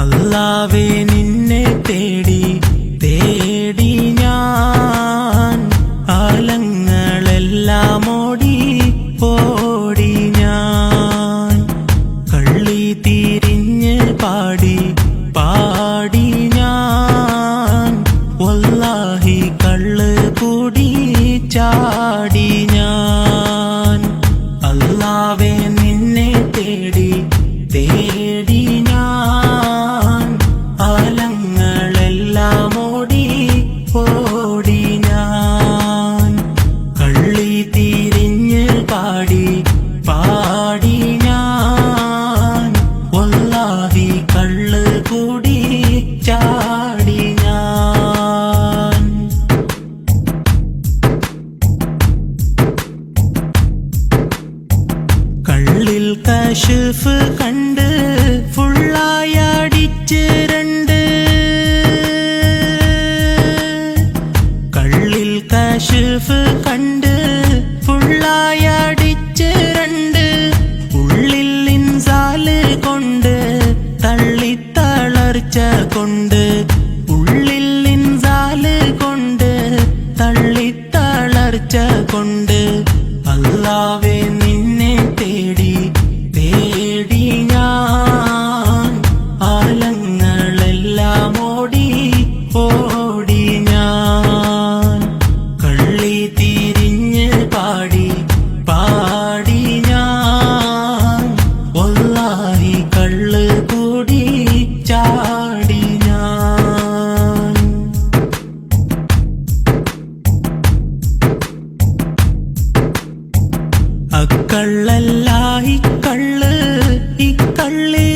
అల్లావే నిన్నే తే കശിഫ് കണ്ട് ഫുള്ളായി അടിച്ച് രണ്ട് കള്ളിൽ കശിഫ് കണ്ട് ഫുള്ളായി അടിച്ച് രണ്ട് ഉള്ളിൽ ഇൻസാല് കൊണ്ട് തള്ളി തളർച്ച കൊണ്ട് ഉള്ളിൽ ഇൻസാല് കൊണ്ട് തള്ളി തളർച്ച കൊണ്ട് അല്ലാവെ അക്കള്ളല്ല ഇക്കള്ള് ഇക്കള്ളേ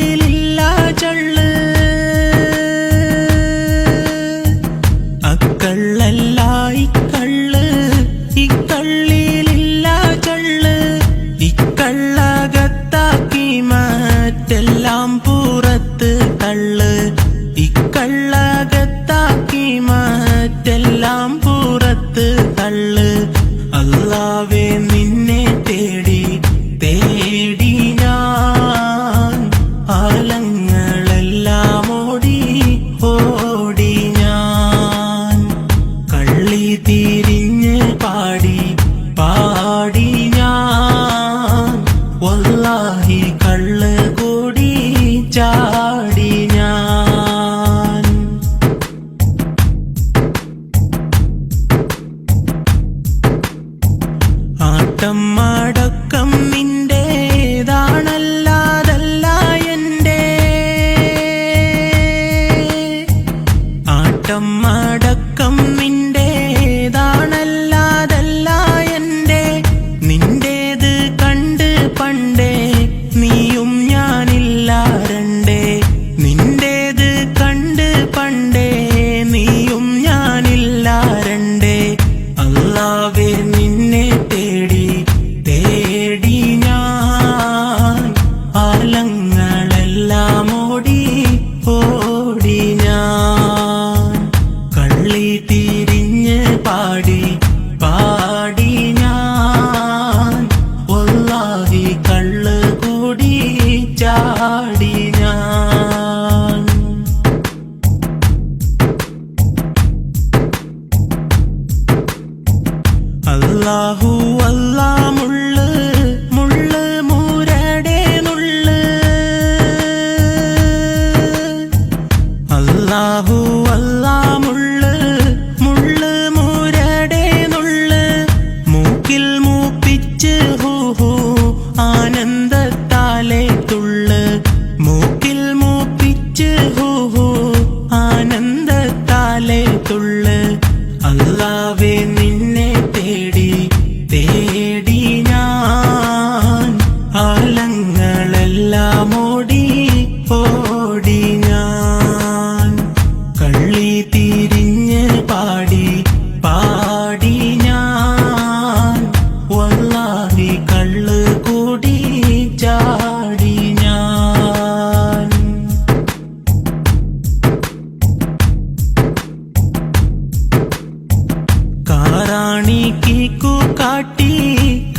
കാട്ടി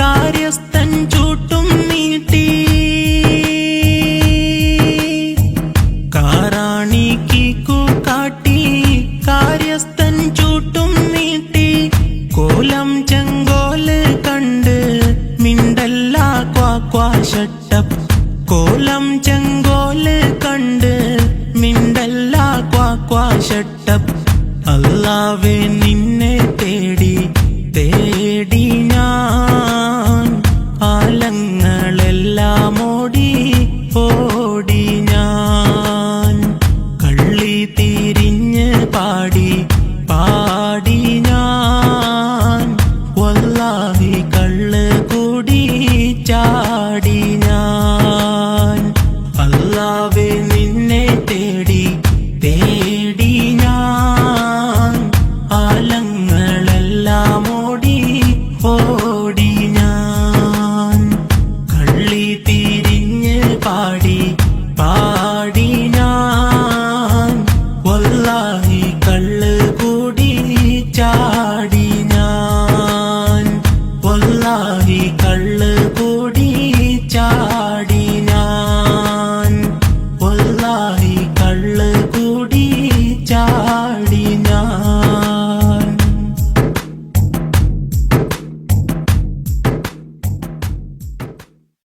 കാര്യസ്ഥൻ ചൂട്ടും നീട്ടി. കാറാണി കീക്കു കാട്ടി കാര്യസ്ഥൻ ചൂട്ടും നീട്ടി. കോലം ചെങ്കോൽ കണ്ട് മിണ്ടല്ല ക്വാക്വാ ഷട്ടപ്പ്. കോലം ചെങ്കോൽ കണ്ട് മിണ്ടല്ല ക്വാക്വാ ഷട്ടപ്പ്. അല്ലാവേ നിന്നെ കാലങ്ങളെല്ലാം ഓടി ഓടി ഞാൻ. കള്ളി തിരിഞ്ഞ് പാടി പാടി ഞാൻ. വല്ലാഹി കള്ള്